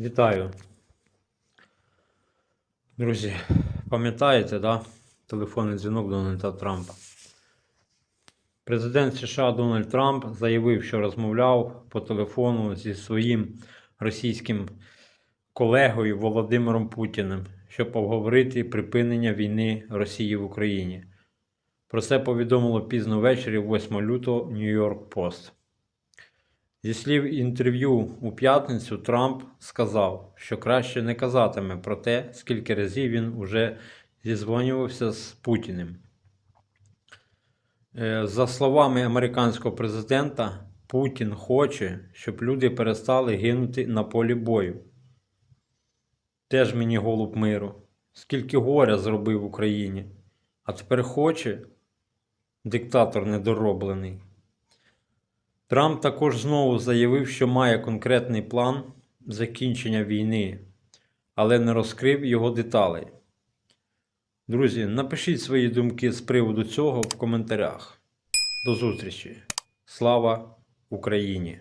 Вітаю. Друзі, пам'ятаєте, да? телефонний дзвінок Дональда Трампа? Президент США Дональд Трамп заявив, що розмовляв по телефону зі своїм російським колегою Володимиром Путіним, щоб обговорити припинення війни Росії в Україні. Про це повідомило пізно ввечері 8 лютого Нью-Йорк Пост. Зі слів інтерв'ю у п'ятницю Трамп сказав, що краще не казатиме про те, скільки разів він уже зізвонювався з Путіним. Е, За словами американського президента, Путін хоче, щоб люди перестали гинути на полі бою. Теж мені голуб миру. Скільки горя зробив Україні, а тепер хоче диктатор недороблений. Трамп також знову заявив, що має конкретний план закінчення війни, але не розкрив його деталей. Друзі, напишіть свої думки з приводу цього в коментарях. До зустрічі! Слава Україні!